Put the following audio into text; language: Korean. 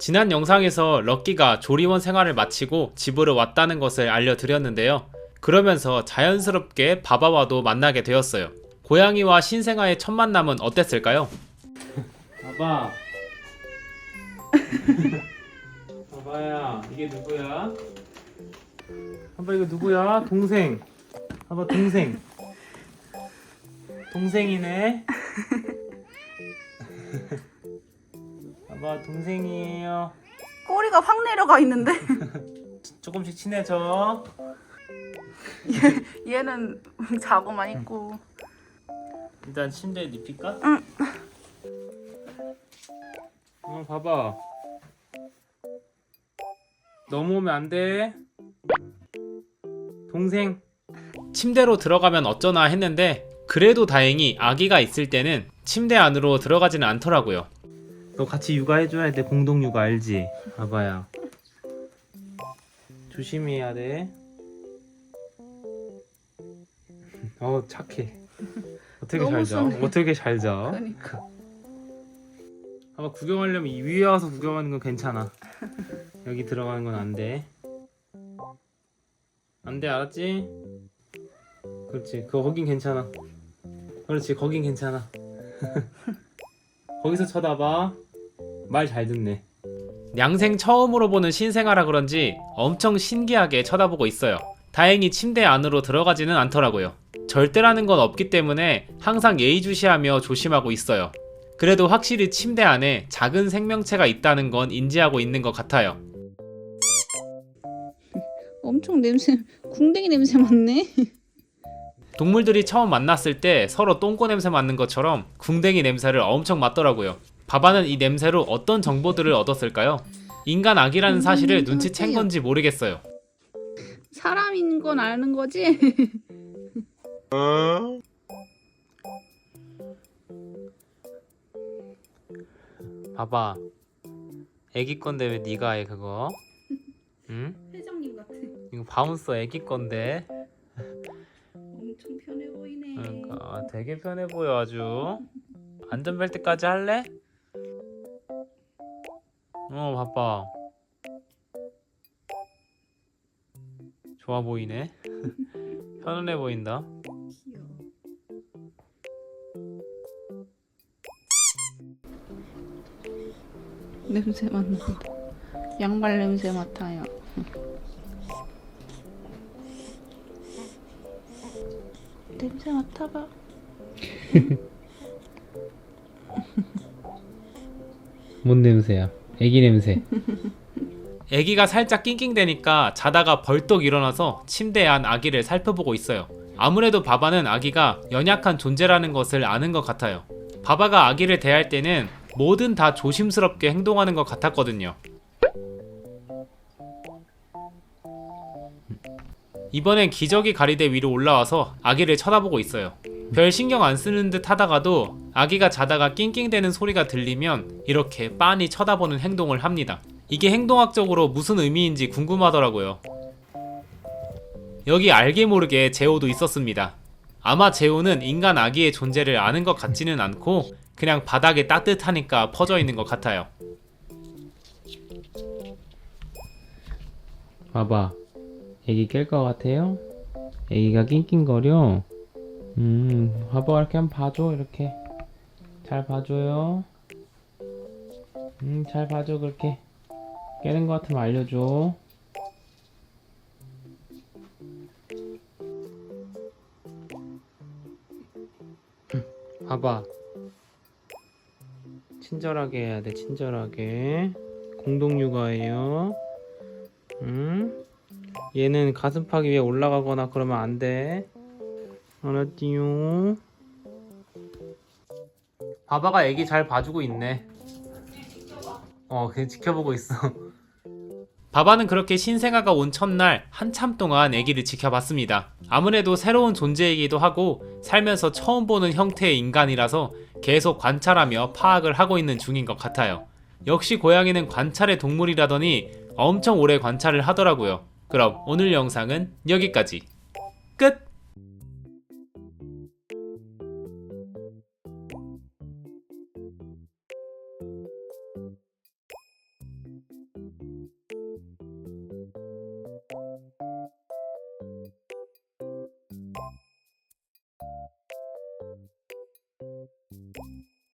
지난 영상에서 럭키가 조리원 생활을 마치고 집으로 왔다는 것을 알려드렸는데요. 그러면서 자연스럽게 바바와도 만나게 되었어요. 고양이와 신생아의 첫 만남은 어땠을까요? 바바. 바바야, 이게 누구야? 바바 이거 누구야? 동생. 바바 동생. 동생이네. 바바 동생이에요. 꼬리가 확 내려가 있는데 조금씩 친해져. 얘는 자고만 있고 일단 침대에 눕힐까? 응. 어, 봐봐. 넘어오면 안 돼. 동생. 침대로 들어가면 어쩌나 했는데 그래도 다행히 아기가 있을 때는 침대 안으로 들어가지는 않더라고요. 너 같이 육아해줘야 돼. 공동 육아 알지? 봐봐요. 조심해야 돼. 어 착해. 어떻게 너무 잘 자? 순해. 어떻게 잘 자? 그러니까 아마 구경하려면 이 위에 와서 구경하는 건 괜찮아. 여기 들어가는 건 안 돼. 안 돼, 알았지? 그렇지. 그거 거긴 괜찮아. 그렇지, 거긴 괜찮아. 거기서 쳐다봐. 말 잘 듣네. 양생 처음으로 보는 신생아라 그런지 엄청 신기하게 쳐다보고 있어요. 다행히 침대 안으로 들어가지는 않더라고요. 절대라는 건 없기 때문에 항상 예의주시하며 조심하고 있어요. 그래도 확실히 침대 안에 작은 생명체가 있다는 건 인지하고 있는 것 같아요. 엄청 냄새 궁뎅이 냄새 맡네. 동물들이 처음 만났을 때 서로 똥꼬 냄새 맡는 것처럼 궁뎅이 냄새를 엄청 맡더라고요. 바바는 이 냄새로 어떤 정보들을 얻었을까요? 인간 아기라는 사실을 눈치챈 건지 모르겠어요. 사람인 건 아는 거지? 봐봐. 애기 건데 왜 네가 해 그거? 응? 회장님 같아. 이거 바운서 애기 건데. 엄청 편해 보이네. 그러니까 되게 편해 보여 아주. 안전벨트까지 할래? 어 바빠. 좋아 보이네. 편안해 보인다. 귀여워. 냄새 맡는다. 양말 냄새 맡아요. 냄새 맡아봐. 뭔 냄새야? 애기 냄새. 애기가 살짝 낑낑대니까 자다가 벌떡 일어나서 침대 안 아기를 살펴보고 있어요. 아무래도 바바는 아기가 연약한 존재라는 것을 아는 것 같아요. 바바가 아기를 대할 때는 뭐든 다 조심스럽게 행동하는 것 같았거든요. 이번엔 기저귀 가리대 위로 올라와서 아기를 쳐다보고 있어요. 별 신경 안 쓰는 듯 하다가도 아기가 자다가 낑낑대는 소리가 들리면 이렇게 빤히 쳐다보는 행동을 합니다. 이게 행동학적으로 무슨 의미인지 궁금하더라고요. 여기 알게 모르게 제오도 있었습니다. 아마 제오는 인간 아기의 존재를 아는 것 같지는 않고 그냥 바닥에 따뜻하니까 퍼져 있는 것 같아요. 봐봐. 애기 깰 것 같아요? 애기가 낑낑거려? 음, 봐봐, 이렇게 한번 봐줘, 이렇게. 잘 봐줘요. 음, 잘 봐줘, 그렇게. 깨는 것 같으면 알려줘. 봐봐. 친절하게 해야 돼, 친절하게. 공동 육아예요. 응? 얘는 가슴팍 위에 올라가거나 그러면 안 돼. 알았지요? 바바가 애기 잘 봐주고 있네. 어, 그냥 지켜보고 있어. 바바는 그렇게 신생아가 온 첫날 한참 동안 애기를 지켜봤습니다. 아무래도 새로운 존재이기도 하고 살면서 처음 보는 형태의 인간이라서 계속 관찰하며 파악을 하고 있는 중인 것 같아요. 역시 고양이는 관찰의 동물이라더니 엄청 오래 관찰을 하더라고요. 그럼 오늘 영상은 여기까지. 끝!